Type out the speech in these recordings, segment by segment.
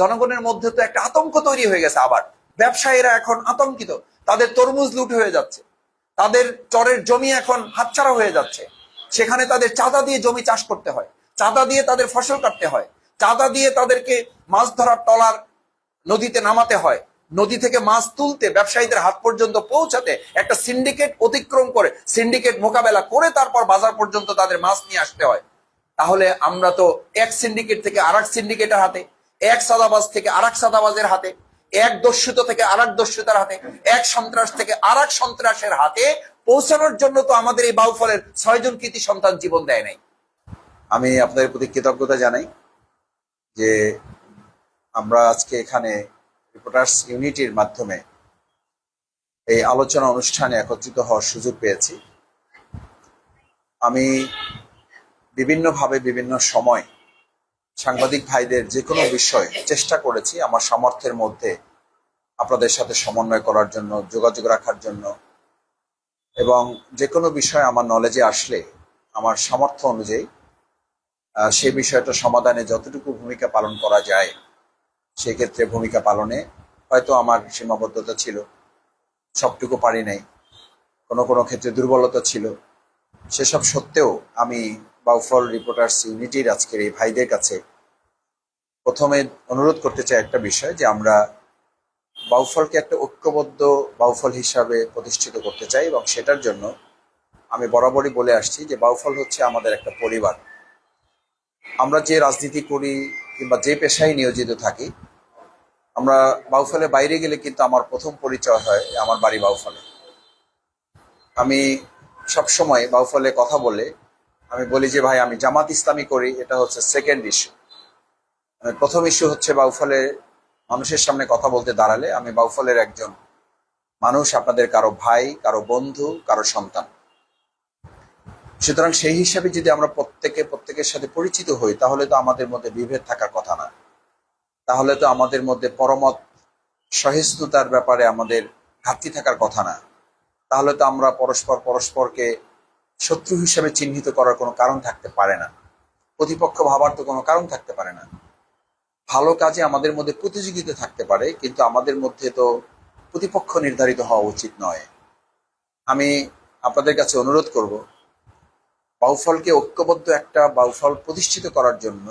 জনগণের মধ্যে তো একটা আতঙ্ক তৈরি হয়ে গেছে আবার। ব্যবসায়ীরা এখন আতঙ্কিত। তাদের তরমুজ লুট হয়ে যাচ্ছে। তাদের চরের জমি এখন হাতছাড়া হয়ে যাচ্ছে। সেখানে তাদের চাঁদা দিয়ে জমি চাষ করতে হয়। চাঁদা দিয়ে তাদের ফসল কাটতে হয়। চাঁদা দিয়ে তাদেরকে মাছ ধরার টলার নদীতে নামাতে হয়। নদী থেকে মাছ তুলতে ব্যবসায়ীদের হাত পর্যন্ত পৌঁছাতে একটা সিন্ডিকেট অতিক্রম করে, সিন্ডিকেট মোকাবেলা করে তারপর বাজার পর্যন্ত তাদের মাছ নিয়ে আসতে হয়। তাহলে আমরা তো এক সিন্ডিকেট থেকে আর সিন্ডিকেটের হাতে এক সাদাবাজ থেকে আর এক সাদাবাজের হাতে, এক দস্যুত থেকে আর এক দস্যুতার হাতে, এক সন্ত্রাস থেকে আর এক সন্ত্রাসের হাতে পৌঁছানোর জন্য তো আমাদের এই বাউফলের ছয়জন কৃতি সন্তান জীবন দেয় নাই। আমি আপনাদের প্রতি কৃতজ্ঞতা জানাই যে আমরা আজকে এখানে রিপোর্টার্স ইউনিটির মাধ্যমে এই আলোচনা অনুষ্ঠানে একত্রিত হওয়ার সুযোগ পেয়েছি। আমি বিভিন্নভাবে বিভিন্ন সময় সাংবাদিক ভাইদের যে কোনো বিষয় চেষ্টা করেছি আমার সামর্থ্যের মধ্যে আপনাদের সাথে সমন্বয় করার জন্য, যোগাযোগ রাখার জন্য। এবং যে কোনো বিষয় আমার নলেজে আসলে, আমার সামর্থ্য অনুযায়ী সে বিষয়টা সমাধানে যতটুকু ভূমিকা পালন করা যায় সেক্ষেত্রে ভূমিকা পালনে হয়তো আমার সীমাবদ্ধতা ছিল, সবটুকু পারি নাই। কোনো কোনো ক্ষেত্রে দুর্বলতা ছিল। সেসব সত্ত্বেও আমি বাউফল রিপোর্টার্স ইউনিটির আজকের এই ভাইদের কাছে প্রথমে অনুরোধ করতে চাই একটা বিষয় যে আমরা বাউফলকে একটা ঐক্যবদ্ধ বাউফল হিসাবে প্রতিষ্ঠিত করতে চাই এবং সেটার জন্য আমি বরাবরই বলে আসছি যে বাউফল হচ্ছে আমাদের একটা পরিবার। আমরা যে রাজনীতি করি কিংবা যে পেশায় নিয়োজিত থাকি, আমরা বাউফলে বাইরে গেলে কিন্তু আমার প্রথম পরিচয় হয় আমার বাড়ি বাউফলে। আমি সবসময় বাউফলে কথা বলে আমি বলি যে, ভাই, আমি জামাত ইসলামী করি, এটা হচ্ছে সেকেন্ড ইস্যু প্রথম ইস্যু হচ্ছে বাউফলে মানুষের সামনে কথা বলতে দাঁড়ালে আমি বাউফলের একজন মানুষ, আপনাদের কারও ভাই, কারও বন্ধু, কারও সন্তান। সুতরাং সেই হিসাবে যদি আমরা প্রত্যেকে, প্রত্যেকের সাথে পরিচিত হই, তাহলে তো আমাদের মধ্যে বিভেদ থাকার কথা না। তাহলে তো আমাদের মধ্যে পরমত সহিষ্ণুতার ব্যাপারে আমাদের ঘাটতি থাকার কথা না। তাহলে তো আমরা পরস্পর পরস্পরকে শত্রু হিসেবে চিহ্নিত করার কোনো কারণ থাকতে পারে না। প্রতিপক্ষ ভাবার তো কোনো কারণ থাকতে পারে না। ভালো কাজে আমাদের মধ্যে প্রতিযোগিতা থাকতে পারে, কিন্তু আমাদের মধ্যে তো প্রতিপক্ষ নির্ধারিত হওয়া উচিত নয়। আমি আপনাদের কাছে অনুরোধ করব, বাউফলকে ঐক্যবদ্ধ একটা বাউফল প্রতিষ্ঠিত করার জন্য,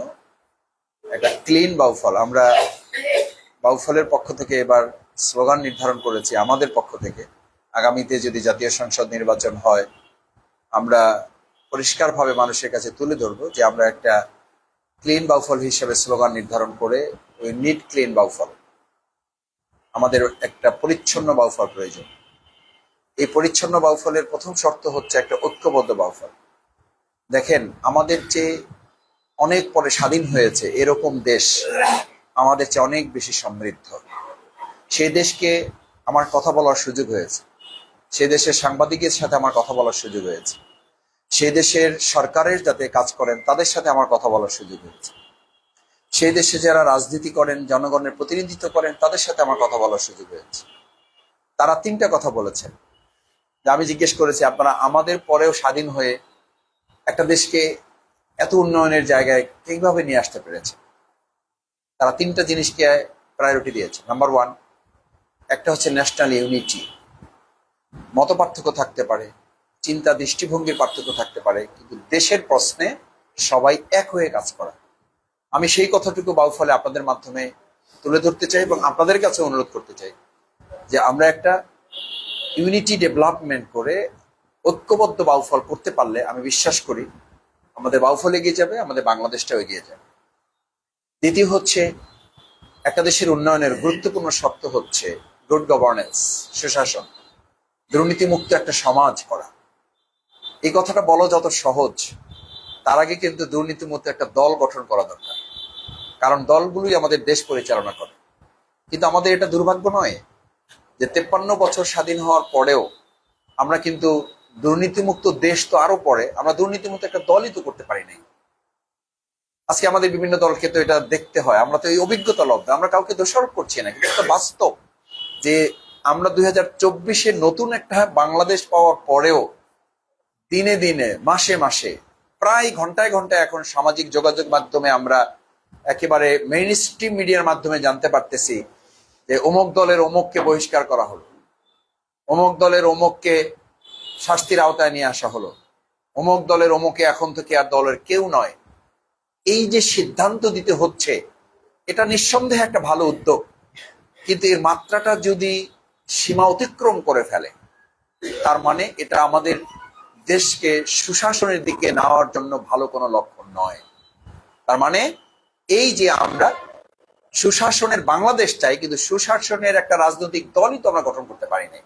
একটা ক্লিন বাউফল, আমরা বাউফলের পক্ষ থেকে এবার স্লোগান নির্ধারণ করেছি আমাদের পক্ষ থেকে। আগামীতে যদি জাতীয় সংসদ নির্বাচন হয়, আমরা পরিষ্কারভাবে মানুষের কাছে তুলে ধরবো যে আমরা একটা ক্লিন বাউফল হিসেবে স্লোগান নির্ধারণ করে ওই নিট ক্লিন বাউফল আমাদের একটা পরিচ্ছন্ন বাউফল প্রয়োজন। এই পরিচ্ছন্ন বাউফলের প্রথম শর্ত হচ্ছে একটা ঐক্যবদ্ধ বাউফল দেখেন, আমাদের যে অনেক পরে স্বাধীন হয়েছে এরকম দেশ আমাদের চেয়ে অনেক বেশি সমৃদ্ধ। সেই দেশকে আমার কথা বলার সুযোগ হয়েছে। সে দেশের সাংবাদিকের সাথে আমার কথা বলার সুযোগ হয়েছে। সেই দেশের সরকারের যাতে কাজ করেন, তাদের সাথে আমার কথা বলার সুযোগ হয়েছে। সেই দেশে যারা রাজনীতি করেন, জনগণের প্রতিনিধিত্ব করেন, তাদের সাথে আমার কথা বলার সুযোগ হয়েছে। তারা তিনটা কথা বলেছেন। যে আমি জিজ্ঞেস করেছি, আপনারা আমাদের পরেও স্বাধীন হয়ে একটা দেশকে এত উন্নয়নের জায়গায় কীভাবে নিয়ে আসতে পেরেছে তারা তিনটা জিনিসকে প্রায়োরিটি দিয়েছে। নাম্বার ওয়ান একটা হচ্ছে ন্যাশনাল ইউনিটি মত থাকতে পারে চিন্তা দৃষ্টিভঙ্গির পার্থক্য থাকতে পারে, কিন্তু দেশের প্রশ্নে সবাই এক হয়ে কাজ করা। আমি সেই কথাটুকু বাউফলে আপনাদের মাধ্যমে তুলে ধরতে চাই এবং আপনাদের কাছে অনুরোধ করতে চাই যে আমরা একটা ইউনিটি ডেভেলপমেন্ট করে ঐক্যবদ্ধ বাউফল করতে পারলে, আমি বিশ্বাস করি আমাদের বাউফল এগিয়ে যাবে, আমাদের বাংলাদেশটাও এগিয়ে যাবে। দ্বিতীয় হচ্ছে, একটা দেশের উন্নয়নের গুরুত্বপূর্ণ শর্ত হচ্ছে গুড গভর্নেন্স সুশাসন, দুর্নীতিমুক্ত একটা সমাজ করা। এই কথাটা বলা যত সহজ, তার আগে কিন্তু দুর্নীতির মধ্যে একটা দল গঠন করা দরকার। কারণ দলগুলোই আমাদের দেশ পরিচালনা করে। কিন্তু আমাদের এটা দুর্ভাগ্য নয় যে তেপ্পান্ন বছর স্বাধীন হওয়ার পরেও আমরা কিন্তু দুর্নীতিমুক্ত দেশ তো আরও পরে, আমরা দুর্নীতিমুক্ত একটা দলই তো করতে পারি নাই। আজকে আমাদের বিভিন্ন দলকে তো এটা দেখতে হয়, আমরা তো এই অভিজ্ঞতা লব্ধ, আমরা কাউকে দোষারোপ করছি না। কিন্তু বাস্তব যে আমরা দুই হাজার নতুন একটা বাংলাদেশ পাওয়ার পরেও দিনে দিনে, মাসে মাসে, প্রায় ঘন্টায় ঘন্টায় এখন সামাজিক যোগাযোগ মাধ্যমে আমরা একেবারে মেইন স্ট্রিম মিডিয়ার মাধ্যমে জানতে পারতেছি যে অমুক দলের অমুককে বহিষ্কার করা হলো, অমুক দলের অমুককে শাস্তির আওতায় নিয়ে আসা হলো, অমুক দলের অমুকে এখন থেকে আর দলের কেউ নয়। এই যে সিদ্ধান্ত দিতে হচ্ছে, এটা নিঃসন্দেহে একটা ভালো উদ্যোগ। কিন্তু এর মাত্রাটা যদি সীমা অতিক্রম করে ফেলে, তার মানে এটা আমাদের দেশকে সুশাসনের দিকে নেওয়ার জন্য ভালো কোনো লক্ষণ নয়। তার মানে এই যে আমরা সুশাসনের বাংলাদেশ চাই, কিন্তু সুশাসনের একটা রাজনৈতিক দলই তো আমরা গঠন করতে পারি নাই।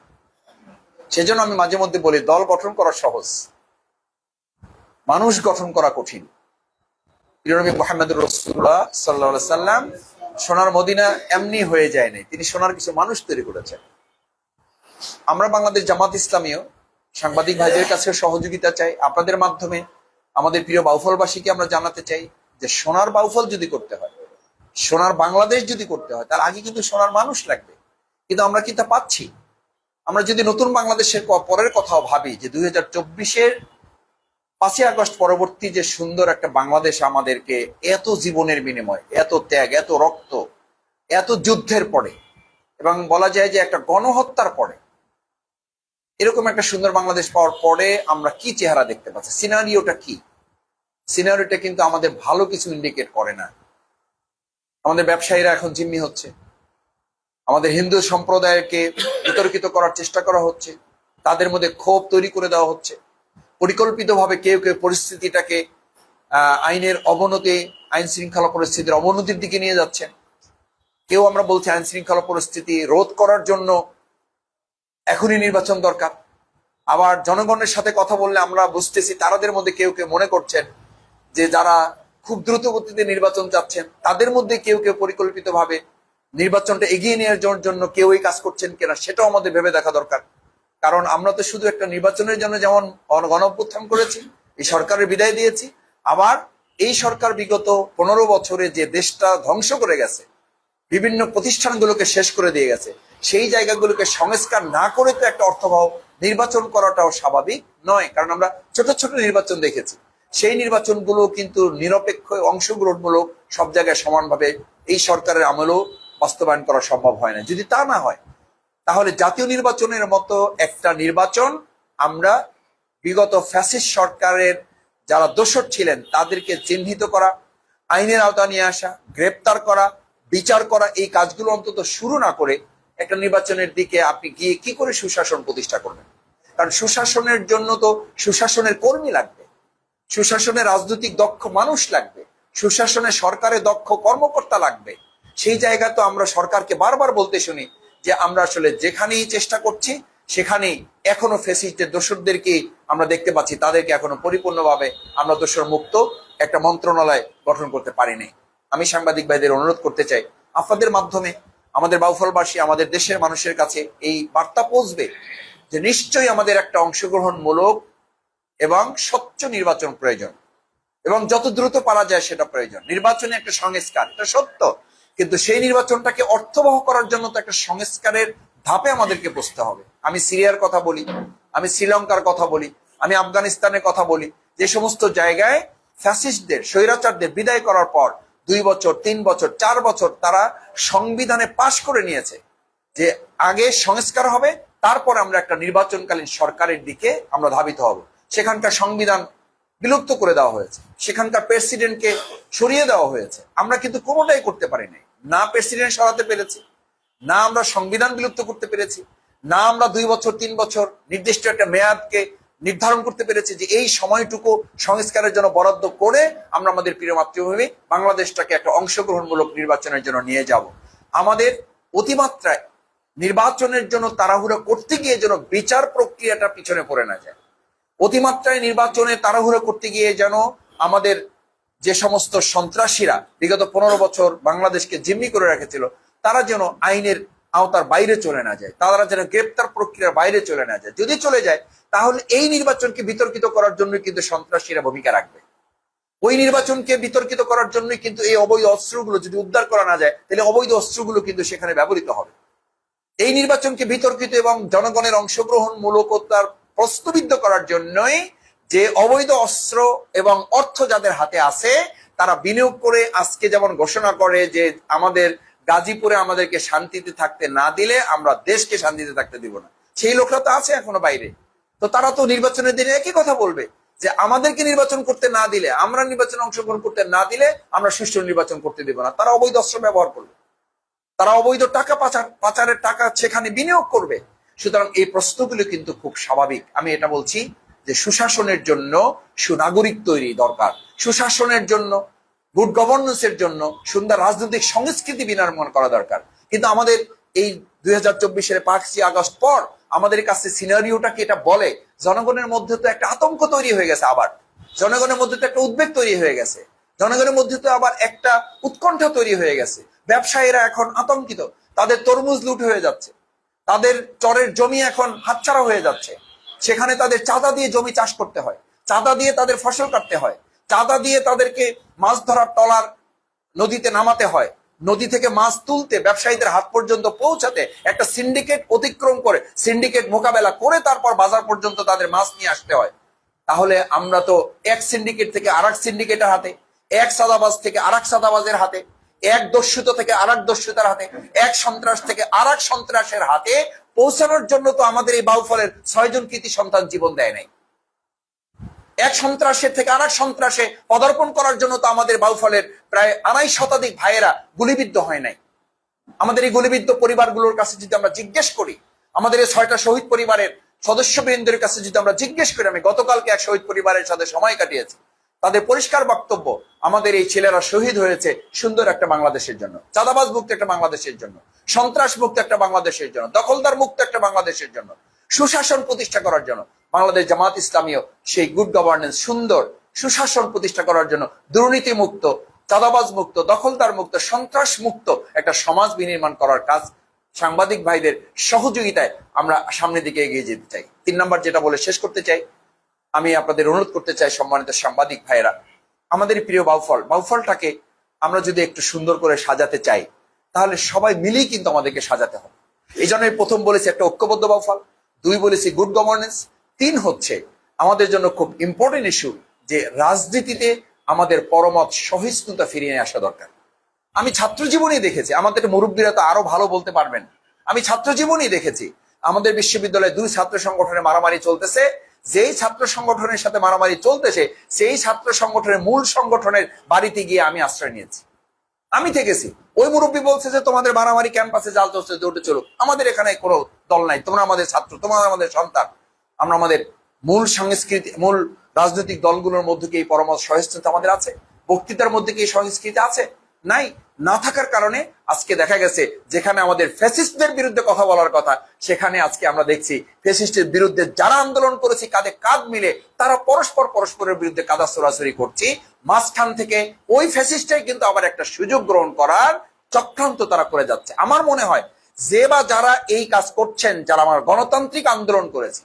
সেজন্য আমি মাঝে মধ্যে বলি, দল গঠন করা সহজ। মানুষ গঠন করা কঠিন। প্রিয়নবী মোহাম্মদ রসুল্লাহ সাল্লা সাল্লাম সোনার মদিনা এমনি হয়ে যায় নাই। তিনি সোনার কিছু মানুষ তৈরি করেছেন। আমরা বাংলাদেশ জামাত ইসলামীও সাংবাদিক ভাইদের কাছে সহযোগিতা চাই। আপনাদের মাধ্যমে আমাদের প্রিয় বাউফলবাসীকে আমরা জানাতে চাই যে সোনার বাউফল যদি করতে হয়, সোনার বাংলাদেশ যদি করতে হয়, তার আগে কিন্তু সোনার মানুষ লাগবে। কিন্তু আমরা কি তা পাচ্ছি? আমরা যদি নতুন বাংলাদেশের পরের কথাও ভাবি যে দুই হাজার চব্বিশের পাঁচই আগস্ট পরবর্তী যে সুন্দর একটা বাংলাদেশ আমাদেরকে এত জীবনের বিনিময়, এত ত্যাগ, এত রক্ত, এত যুদ্ধের পরে, এবং বলা যায় যে একটা গণহত্যার পরে এরকম একটা সুন্দর বাংলাদেশ পাওয়ার পরে আমরা কি চেহারা দেখতে পাচ্ছি? সিনারিওটা কি? সিনারিওটা কিন্তু আমাদের ভালো কিছু ইন্ডিকেট করে না। আমাদের ব্যবসায়ীরা এখন জিম্মি হচ্ছে। আমাদের হিন্দু সম্প্রদায়কে বিতর্কিত করার চেষ্টা করা হচ্ছে। তাদের মধ্যে ক্ষোভ তৈরি করে দেওয়া হচ্ছে। পরিকল্পিতভাবে কেউ কেউ পরিস্থিতিটাকে আইনের অবনতি আইন শৃঙ্খলা পরিস্থিতির অবনতির দিকে নিয়ে যাচ্ছেন। কেউ আমরা বলছি আইন শৃঙ্খলা পরিস্থিতি রোধ করার জন্য এখনই নির্বাচন দরকার। আবার জনগণের সাথে কথা বললে আমরা বুঝতেছি তারাদের মধ্যে কেউ কেউ মনে করছেন যে যারা খুব দ্রুত গতিতে নির্বাচন চাচ্ছেন, তাদের মধ্যে কেউ কেউ পরিকল্পিতভাবে নির্বাচনটা এগিয়ে নেওয়ার জন্য কেউ এই কাজ করছেন কিনা সেটাও আমাদের ভেবে দেখা দরকার। কারণ আমরা তো শুধু একটা নির্বাচনের জন্য যেমন গণ- গণ অভ্যুত্থান করেছি, এই সরকারের বিদায় দিয়েছি, আবার এই সরকার বিগত পনেরো বছরে যে দেশটা ধ্বংস করে গেছে, বিভিন্ন প্রতিষ্ঠানগুলোকে শেষ করে দিয়ে গেছে সেই জায়গাগুলোকে সংস্কার না করে তো একটা অর্থবহ নির্বাচন করাটাও স্বাভাবিক নয়, কারণ আমরা ছোট ছোট নির্বাচন দেখেছি। সেই নির্বাচনগুলো কিন্তু নিরপেক্ষ অংশগ্রহণমূলক সব জায়গায় সমানভাবে এই সরকারের আমলেও বাস্তবায়ন করা সম্ভব হয় না। যদি তা না হয়, তাহলে জাতীয় নির্বাচনের মতো একটা নির্বাচন আমরা বিগত ফ্যাসিস্ট সরকারের যারা দোষর ছিলেন, তাদেরকে চিহ্নিত করা, আইনের আওতা নিয়ে আসা, গ্রেপ্তার করা, বিচার করা, এই কাজগুলো অন্তত শুরু না করে একটা নির্বাচনের দিকে আপনি গিয়ে কি করে সুশাসন প্রতিষ্ঠা করবেন? কারণ সুশাসনের জন্য তো সুশাসনের কর্মী লাগবে। সুশাসনের রাজনৈতিক দক্ষ মানুষ লাগবে। সুশাসনে সরকারের দক্ষ কর্মকর্তা লাগবে। সেই জায়গা তো আমরা সরকারকে বারবার বলতে শুনি যে আমরা আসলে যেখানেই চেষ্টা করছি, সেখানেই এখনও ফেসিস্টের দোষরদেরকে আমরা দেখতে পাচ্ছি, তাদেরকে এখনও পরিপূর্ণভাবে আমরা দোষর মুক্ত একটা মন্ত্রণালয় গঠন করতে পারিনি। আমি সাংবাদিক ভাইদের অনুরোধ করতে চাই, আপনাদের মাধ্যমে আমাদের বাউফলবাসী আমাদের দেশের মানুষের কাছে এই বার্তা পৌঁছবে যে নিশ্চয়ই আমাদের একটা অংশগ্রহণমূলক এবং স্বচ্ছ নির্বাচন প্রয়োজন। এবং যত দ্রুত পারা যায় সেটা প্রয়োজন। নির্বাচনে একটা সংস্কার, এটা সত্য। কিন্তু সেই নির্বাচনটাকে অর্থবহ করার জন্য তো একটা সংস্কারের ধাপে আমাদেরকে বসতে হবে। আমি সিরিয়ার কথা বলি, আমি শ্রীলঙ্কার কথা বলি, আমি আফগানিস্তানের কথা বলি। যে সমস্ত জায়গায় ফ্যাসিস্টদের স্বৈরাচারদের বিদায় করার পর দুই বছর, তিন বছর, চার বছর তারা সংবিধানে পাশ করে নিয়েছে যে আগে সংস্কার হবে, তারপর আমরা একটা নির্বাচনকালীন সরকারের দিকে আমরা ধাবিত হব। সেখানকার সংবিধান বিলুপ্ত করে দেওয়া হয়েছে। সেখানকার প্রেসিডেন্টকে সরিয়ে দেওয়া হয়েছে। আমরা কিন্তু কোনোটাই করতে পারি নাই। না প্রেসিডেন্ট সরাতে পেরেছি, না আমরা সংবিধান বিলুপ্ত করতে পেরেছি, না আমরা দুই বছর, তিন বছর নির্দিষ্ট একটা মেয়াদকে নির্ধারণ করতে পেরেছে যে এই সময়টুকু সংস্কারের জন্য বরাদ্দ করে আমরা আমাদের প্রিয় মাতৃভূমি বাংলাদেশটাকে একটা অংশগ্রহণমূলক নির্বাচনের জন্য নিয়ে যাব। আমাদের অতিমাত্রায় নির্বাচনের জন্য তাড়াহুড়ো করতে গিয়ে যেন বিচার প্রক্রিয়াটা পিছনে পড়ে না যায়। অতিমাত্রায় নির্বাচনে তাড়াহুড়ো করতে গিয়ে যেন আমাদের যে সমস্ত সন্ত্রাসীরা বিগত পনেরো বছর বাংলাদেশকে জিম্মি করে রেখেছিল, তারা যেন আইনের আওতার বাইরে চলে না যায়। তারা যেন গ্রেপ্তার প্রক্রিয়ার বাইরে চলে না যায়। যদি চলে যায়, তাহলে এই নির্বাচনকে বিতর্কিত করার জন্য কিন্তু সন্ত্রাসীরা ভূমিকা রাখবে। ওই নির্বাচনকে বিতর্কিত করার জন্যই কিন্তু এই অবৈধ অস্ত্রগুলো যদি উদ্ধার করা না যায়, তাহলে অবৈধ অস্ত্রগুলো কিন্তু সেখানে ব্যবহৃত হবে। এই নির্বাচনকে বিতর্কিত এবং জনগণের অংশগ্রহণ মূলকতার প্রশ্নবিদ্ধ করার জন্যই যে অবৈধ অস্ত্র এবং অর্থ যাদের হাতে আছে, তারা বিনিয়োগ করে আজকে যেমন ঘোষণা করে যে আমাদের গাজীপুরে আমাদেরকে শান্তিতে থাকতে না দিলে আমরা দেশকে শান্তিতে থাকতে দিব না। সেই লোকরা তো আছে এখনও বাইরে। তো তারা তো নির্বাচনের দিনে একই কথা বলবে, যে আমাদেরকে নির্বাচন করতে না দিলে, আমরা নির্বাচনে অংশগ্রহণ করতে না দিলে আমরা সুষ্ঠু নির্বাচন করতে দিব না। তারা অবৈধ অস্ত্র ব্যবহার করবে। তারা অবৈধ টাকা পাচার, পাচারের টাকা সেখানে বিনিয়োগ করবে। সুতরাং এই প্রশ্নগুলো কিন্তু খুব স্বাভাবিক। আমি এটা বলছি যে সুশাসনের জন্য সুনাগরিক তৈরি দরকার। সুশাসনের জন্য গুড গভর্নেন্সের জন্য সুন্দর রাজনৈতিক সংস্কৃতি বিনির্মাণ করা দরকার। কিন্তু আমাদের এই দুই হাজার চব্বিশের পাঁচই আগস্ট পর আমাদের কাছে সিনারিওটা কি এটা বলে? জনগণের মধ্যে তো একটা আতঙ্ক তৈরি হয়ে গেছে আবার। জনগণের মধ্যে তো একটা উদ্বেগ তৈরি হয়ে গেছে। জনগণের মধ্যে তো আবার একটা উৎকণ্ঠা তৈরি হয়ে গেছে। ব্যবসায়ীরা এখন আতঙ্কিত। তাদের তরমুজ লুট হয়ে যাচ্ছে। তাদের চরের জমি এখন হাতছাড়া হয়ে যাচ্ছে। সেখানে তাদের চাঁদা দিয়ে জমি চাষ করতে হয়। চাঁদা দিয়ে তাদের ফসল কাটতে হয়। চাঁদা দিয়ে তাদেরকে মাছ ধরার টলার নদীতে নামাতে হয়। নদী থেকে মাছ তুলতে ব্যবসায়ীদের হাত পর্যন্ত পৌঁছাতে একটা সিন্ডিকেট অতিক্রম করে, সিন্ডিকেট মোকাবেলা করে তারপর বাজার পর্যন্ত তাদের মাছ নিয়ে আসতে হয়। তাহলে আমরা তো এক সিন্ডিকেট থেকে আর এক সিন্ডিকেটের হাতে, এক সাদাবাজ থেকে আর এক সাদাবাজের হাতে, এক দস্যুত থেকে আর এক দস্যুতার হাতে, এক সন্ত্রাস থেকে আর এক সন্ত্রাসের হাতে পৌঁছানোর জন্য তো আমাদের এই বাউফলের ছয়জন কৃতি সন্তান জীবন দেয় নাই। এক সন্ত্রাসের থেকে আর এক সন্ত্রাসে পদার্পণ করার জন্য তো আমাদের বাউফলের প্রায় আড়াই শতাধিক ভাইয়েরা গুলিবিদ্ধ হয় নাই। আমাদের এই গুলিবিদ্ধ পরিবারগুলোর কাছে যদি আমরা জিজ্ঞেস করি, আমাদের এই ছয়টা শহীদ পরিবারের সদস্যবৃন্দের কাছে যদি আমরা জিজ্ঞেস করি, আমি গতকালকে এক শহীদ পরিবারের সাথে সময় কাটিয়েছি, তাদের পরিষ্কার বক্তব্য, আমাদের এই ছেলেরা শহীদ হয়েছে সুন্দর একটা বাংলাদেশের জন্য চাঁদাবাজ মুক্ত একটা বাংলাদেশের জন্য সন্ত্রাস মুক্ত একটা বাংলাদেশের জন্য দখলদার মুক্ত একটা বাংলাদেশের জন্য, সুশাসন প্রতিষ্ঠা করার জন্য। বাংলাদেশ জামাত ইসলামীয় সেই গুড গভর্নেন্স সুন্দর, সুশাসন প্রতিষ্ঠা করার জন্য দুর্নীতি মুক্ত চাঁদাবাজ মুক্ত দখলদার মুক্ত সন্ত্রাস মুক্ত একটা সমাজ বিনির্মাণ করার কাজ সাংবাদিক ভাইদের সহযোগিতায় আমরা সামনের দিকে এগিয়ে যেতে চাই। তিন নম্বর যেটা বলে শেষ করতে চাই, আমি আপনাদের অনুরোধ করতে চাই সম্মানিত সাংবাদিক ভাইয়েরা, আমাদের প্রিয় বাউফল, বাউফলটাকে আমরা যদি একটু সুন্দর করে সাজাতে চাই, তাহলে সবাই মিলেই কিন্তু আমাদেরকে সাজাতে হবে। এই প্রথম বলেছি একটা ঐক্যবদ্ধ বাউফল, দুই বলেছি গুড গভর্নেন্স তিন হচ্ছে আমাদের জন্য খুব ইম্পর্টেন্ট ইস্যু যে রাজনীতিতে আমাদের পরমত সহিষ্ণুতা ফিরিয়ে আসা দরকার। আমি ছাত্র জীবনেই দেখেছি, আমাদের মুরব্বীরা তো আরও ভালো বলতে পারবেন। আমি ছাত্র জীবনেই দেখেছি, আমাদের বিশ্ববিদ্যালয়ে দুই ছাত্র সংগঠনে মারামারি চলতেছে, যেই ছাত্র সংগঠনের সাথে মারামারি চলতেছে, সেই ছাত্র সংগঠনের মূল সংগঠনের বাড়িতে গিয়ে আমি আশ্রয় নিয়েছি। আমি থেকেছি, ওই মুরব্বী বলছে যে, তোমাদের মারামারি ক্যাম্পাসে জাল চলছে ওটা চলুক আমাদের এখানে কোনো দল নাই, তোমরা আমাদের ছাত্র, তোমরা আমাদের সন্তান। আমরা আমাদের মূল সংস্কৃতি, মূল রাজনৈতিক দলগুলোর মধ্যে কি এই পরমত সহিষ্ণুতা আমাদের আছে? বক্তৃতার মধ্যে কি এই সংস্কৃতি আছে? নাই। না থাকার কারণে আজকে দেখা গেছে যেখানে আমাদের ফ্যাসিস্টদের বিরুদ্ধে কথা বলার কথা, সেখানে আজকে আমরা দেখছি ফ্যাসিস্টের বিরুদ্ধে যারা আন্দোলন করেছি, কাঁধে কাঁধ মিলে তারা পরস্পর পরস্পরের বিরুদ্ধে কাদা সরাসরি করছি। মাঝখান থেকে ওই ফ্যাসিস্টাই কিন্তু আবার একটা সুযোগ গ্রহণ করার চক্রান্ত তারা করে যাচ্ছে। আমার মনে হয় যে বা যারা এই কাজ করছেন, যারা আমার গণতান্ত্রিক আন্দোলন করেছে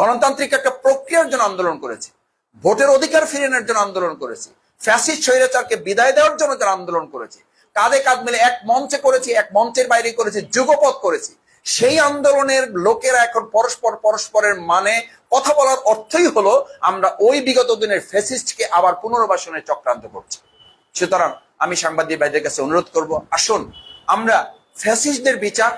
গণতান্ত্রিক একটা প্রক্রিয়ার জন্য আন্দোলন করেছে। ভোটের অধিকার ফিরিয়ে নেওয়ার জন্য আন্দোলন করেছে। ফ্যাসিস্ট স্বৈরাচারকে বিদায় দেওয়ার জন্য যারা আন্দোলন করেছে, কাঁধে কাঁধ মিলে এক মঞ্চে করেছি, এক মঞ্চের বাইরে করেছি, যুগপথ করেছি। সেই আন্দোলনের লোকেরা এখন পরস্পর পরস্পরের মানে কথা বলার অর্থই হলো, আমরা ওই বিগত দিনের ফ্যাসিস্টকে আবার পুনর্বাসনের চক্রান্ত করছি। সুতরাং আমি সাংবাদিক ভাইদের কাছে অনুরোধ করব, আসুন, আমরা ফ্যাসিস্টদের বিচার,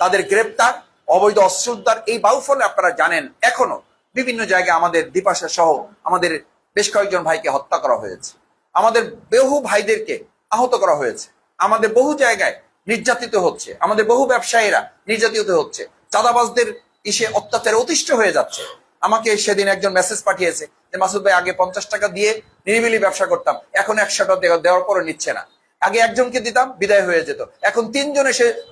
তাদের গ্রেপ্তার অবৈধ অস্ত্র উদ্ধার এই বাউফলে আপনারা জানেন, এখনও বিভিন্ন জায়গায় আমাদের দ্বিপাশা সহ আমাদের বেশ কয়েকজন ভাইকে হত্যা করা হয়েছে। আমাদের বহু ভাইদেরকে আহত করা হয়েছে। আমাদের বহু জায়গায় নির্যাতিত হচ্ছে। আমাদের বহু ব্যবসায়ীরা নির্যাতিত হচ্ছে। চাঁদাবাজদের ইসে অত্যাচারে অতিষ্ঠ হয়ে যাচ্ছে। আমাকে সেদিন একজন মেসেজ পাঠিয়েছে যে, মাসুদ ভাই, আগে পঞ্চাশ টাকা দিয়ে নিরিবিলি ব্যবসা করতাম। এখন একশো টাকা দেওয়া- দেওয়ার পরে নিচ্ছে না। আগে একজনকে দিতাম, বিদায় হয়ে যেত। এখন তিনজন এসে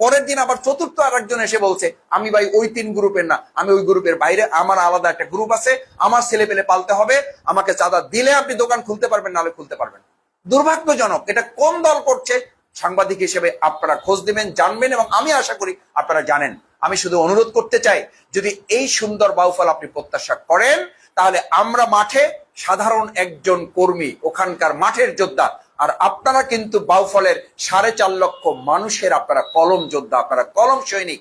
পরের দিন আবার চতুর্থ আর একজন এসে বলছে, আমি ভাই ওই তিন গ্রুপের না, আমি ওই গ্রুপের বাইরে, আমার আলাদা একটা গ্রুপ আছে, আমার ছেলে পেলে পালতে হবে, আমাকে চাঁদা দিলে আপনি দোকান খুলতে পারবেন, নাহলে খুলতে পারবেন। দুর্ভাগ্যজনক, এটা কোন দল করছে? সাংবাদিক হিসেবে আপনারা খোঁজ দিবেন জানবেন, এবং আমি আশা করি আপনারা জানেন। আমি শুধু অনুরোধ করতে চাই, যদি এই সুন্দর বাউফল আপনি প্রত্যাশা করেন, তাহলে আমরা মাঠে সাধারণ একজন কর্মী, ওখানকার মাঠের যোদ্ধা আর আপনারা কিন্তু বাউফলের সাড়ে চার লক্ষ মানুষের আপনারা কলম যোদ্ধা, আপনারা কলম সৈনিক,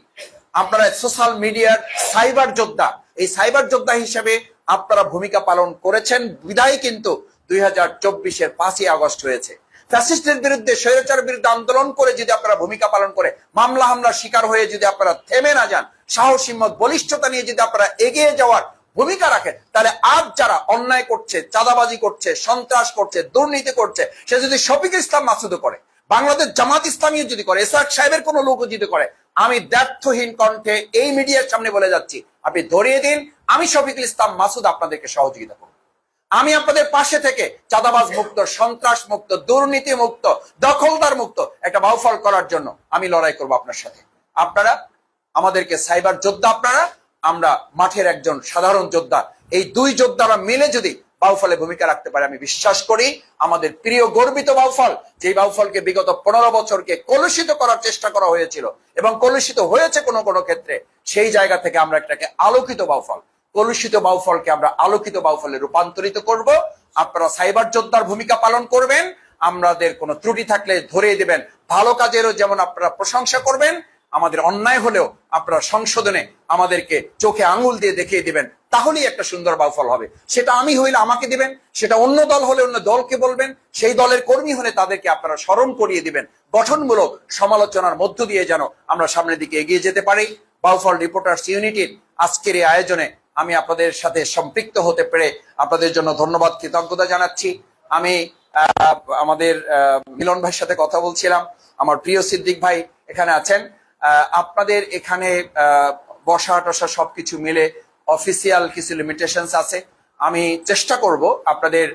আপনারা সোশ্যাল মিডিয়ার সাইবার যোদ্ধা। এই সাইবার যোদ্ধা হিসেবে আপনারা ভূমিকা পালন করেছেন। বিদায় কিন্তু দুই হাজার চব্বিশের পাঁচই আগস্ট হয়েছে। ফ্যাসিস্টের বিরুদ্ধে স্বৈরাচার বিরুদ্ধে আন্দোলন করে যদি আপনারা ভূমিকা পালন করে, মামলা হামলার শিকার হয়ে যদি আপনারা থেমে না যান, সাহস হিম্মত বলিষ্ঠতা নিয়ে যদি আপনারা এগিয়ে যাওয়ার ভূমিকা রাখে, তাহলে আজ যারা অন্যায় করছে, চাঁদাবাজি করছে, সন্ত্রাস করছে, দুর্নীতি করছে, সে যদি শফিক ইসলাম মাসুদ করে, বাংলাদেশ জামাত ইসলামী যদি করে এসআর সাহেবের কোন লোক যদি করে, আমি ব্যর্থহীন কণ্ঠে এই মিডিয়ার সামনে বলে যাচ্ছি, আপনি ধরিয়ে দিন, আমি শফিকুল ইসলাম মাসুদ আপনাদেরকে সহযোগিতা করব। আমি আপনাদের পাশে থেকে চাঁদাবাজ মুক্ত, সন্ত্রাস মুক্ত, দুর্নীতি মুক্ত, দখলদার মুক্ত একটা বাউফল করার জন্য আমি লড়াই করব আপনার সাথে। আপনারা আমাদেরকে সাইবার যোদ্ধা আপনারা আমরা মাঠের একজন সাধারণ যোদ্ধা, এই দুই যোদ্ধারা মিলে যদি বাউফলে ভূমিকা রাখতে পারে, আমি বিশ্বাস করি আমাদের প্রিয় গর্বিত বাউফল যে বাউফলকে বিগত পনেরো বছরকে কলুষিত করার চেষ্টা করা হয়েছিল এবং কলুষিত হয়েছে কোনো কোনো ক্ষেত্রে, সেই জায়গা থেকে আমরা একটাকে আলোকিত বাউফল, কলুষিত বাউফলকে আমরা আলোকিত বাউফলে রূপান্তরিত করব। আপনারা সাইবার যোদ্ধার ভূমিকা পালন করবেন, আমাদের কোনো ত্রুটি থাকলে ধরিয়ে দেবেন। ভালো কাজেরও যেমন আপনারা প্রশংসা করবেন আমাদের অন্যায় হলেও আপনারা সংশোধনে আমাদেরকে চোখে আঙুল দিয়ে দেখিয়ে দিবেন, তাহলেই একটা সুন্দর বাউফল হবে। সেটা আমি হইলে আমাকে দিবেন, সেটা অন্য দল হলে অন্য দলকে বলবেন, সেই দলের কর্মী হলে তাদেরকে আপনারা স্মরণ করিয়ে দিবেন। গঠনমূলক সমালোচনার মধ্য দিয়ে যেন আমরা সামনের দিকে এগিয়ে যেতে পারি। বাউফল রিপোর্টার্স ইউনিটির আজকের এই আয়োজনে আমি আপনাদের সাথে সম্পৃক্ত হতে পেরে আপনাদের জন্য ধন্যবাদ, কৃতজ্ঞতা জানাচ্ছি। আমি আমাদের মিলন ভাইয়ের সাথে কথা বলছিলাম। আমার প্রিয় সিদ্দিক ভাই এখানে আছেন। আপনাদের এখানে বসা টসা সবকিছু মিলে অফিসিয়াল কিছু লিমিটেশনস আছে। আমি চেষ্টা করব আপনাদের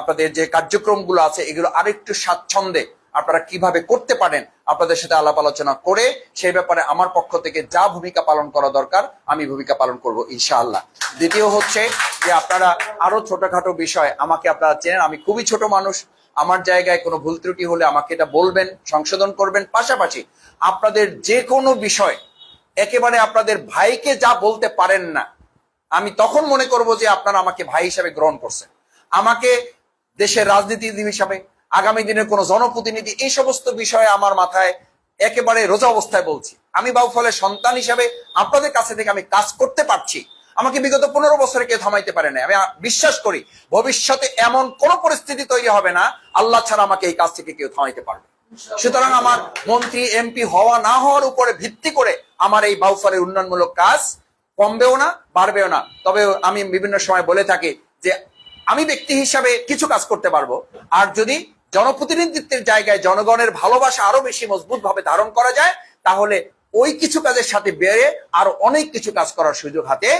আপনাদের যে কার্যক্রমগুলো আছে, এগুলো আরেকটু স্বাচ্ছন্দ্যে আপনারা কীভাবে করতে পারেন, আপনাদের সাথে আলাপ আলোচনা করে সেই ব্যাপারে আমার পক্ষ থেকে যা ভূমিকা পালন করা দরকার, আমি ভূমিকা পালন করব ইনশাআল্লাহ। দ্বিতীয় হচ্ছে যে আপনারা আরও ছোটখাটো বিষয় আমাকে আপনারা চেনেন, আমি খুবই ছোট মানুষ আমার জায়গায় কোনো ভুল ত্রুটি হলে আমাকে এটা বলবেন, সংশোধন করবেন। পাশাপাশি আপনাদের যে কোনো বিষয়, একেবারে আপনাদের ভাইকে যা বলতে পারেন না, আমি তখন মনে করব যে আপনারা আমাকে ভাই হিসাবে গ্রহণ করছেন। আমাকে দেশের রাজনীতিবিদ হিসাবে, আগামী দিনের কোন জনপ্রতিনিধি, এই সমস্ত বিষয়ে আমার মাথায় একেবারে রোজা অবস্থায় বলছি। আমি বাউফলের সন্তান হিসাবে আপনাদের কাছে থেকে আমি কাজ করতে পারছি। আমাকে বিগত পনেরো বছরে কেউ থামাইতে পারে না আমি বিশ্বাস করি, ভবিষ্যতে এমন কোন পরিস্থিতি তৈরি হবে না, আল্লাহ ছাড়া আমাকে এই কাজ থেকে কেউ থামাইতে পারবে। সুতরাং আমার মন্ত্রী, এমপি হওয়া না হওয়ার উপরে ভিত্তি করে আমার এই বাউফলের উন্নয়নমূলক কাজ কমবেও না, বাড়বেও না। তবে আমি বিভিন্ন সময় বলে থাকি যে আমি ব্যক্তি হিসাবে কিছু কাজ করতে পারব। আর যদি জনপ্রতিনিধিত্বের জায়গায় জনগণের ভালোবাসা আরও বেশি মজবুত ভাবে ধারণ করা যায়, তাহলে ওই কিছু কাজের সাথে বেড়ে আরও অনেক কিছু কাজ করার সুযোগ হাতে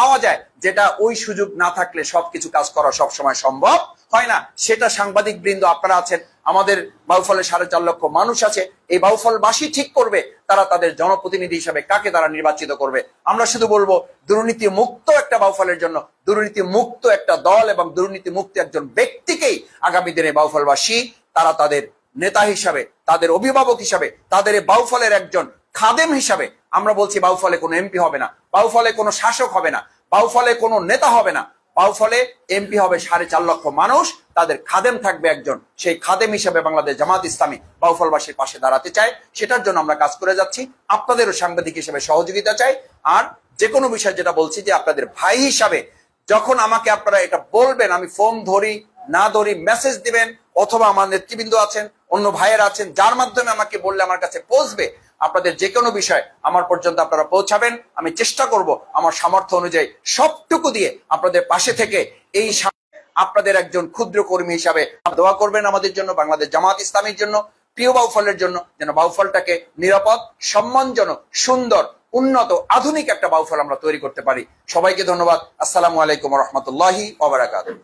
পাওয়া যায়, যেটা ওই সুযোগ না থাকলে সবকিছু কাজ করা সবসময় সম্ভব হয় না। সেটা সাংবাদিক বৃন্দ, আপনারা আছেন, আমাদের বাউফলের সাড়ে চার লক্ষ মানুষ আছে, এই বাউফলবাসী ঠিক করবে, তারা তাদের জনপ্রতিনিধি হিসাবে কাকে তারা নির্বাচিত করবে। আমরা শুধু বলব, দুর্নীতি মুক্ত একটা বাউফলের জন্য, দুর্নীতি মুক্ত একটা দল এবং দুর্নীতি মুক্ত একজন ব্যক্তিকেই আগামী দিনে বাউফলবাসী, তারা তাদের নেতা হিসাবে, তাদের অভিভাবক হিসাবে, তাদের বাউফলের একজন খাদেম হিসাবে আমরা বলছি বাউফলে কোনো এমপি হবে না, বাউফলে কোনো শাসক হবে না, বাউফলে কোনো নেতা হবে না, বাউফলে এমপি হবে সাড়ে চার লক্ষ মানুষ, তাদের খাদেম থাকবে একজন, সেই খাদেম হিসাবে বাংলাদেশ জামাত ইসলামী বাউফলবাসীর পাশে দাঁড়াতে চায়, সেটার জন্য আমরা কাজ করে যাচ্ছি, আপনাদেরও সাংবাদিক হিসেবে সহযোগিতা চাই, আর যে কোনো বিষয় যেটা বলছি যে আপনাদের ভাই হিসাবে যখন আমাকে আপনারা এটা বলবেন, আমি ফোন ধরি, না ধরি, মেসেজ দিবেন, অথবা আমার নেতৃবৃন্দ আছেন, অন্য ভাইয়ের আছেন, যার মাধ্যমে আমাকে বললে আমার কাছে পৌঁছবে আপনাদের যে কোনো বিষয় আমার পর্যন্ত আপনারা পৌঁছাবেন। আমি চেষ্টা করব আমার সামর্থ্য অনুযায়ী সবটুকু দিয়ে আপনাদের পাশে থেকে এই আপনাদের একজন ক্ষুদ্র কর্মী হিসাবে দোয়া করবেন আমাদের জন্য, বাংলাদেশ জামাত ইসলামের জন্য, প্রিয় বাউফলের জন্য, যেন বাউফলটাকে নিরাপদ, সম্মানজনক, সুন্দর, উন্নত, আধুনিক একটা বাউফল আমরা তৈরি করতে পারি। সবাইকে ধন্যবাদ। আসসালামু আলাইকুম রহমতুল্লাহি ওবরাকাতুহ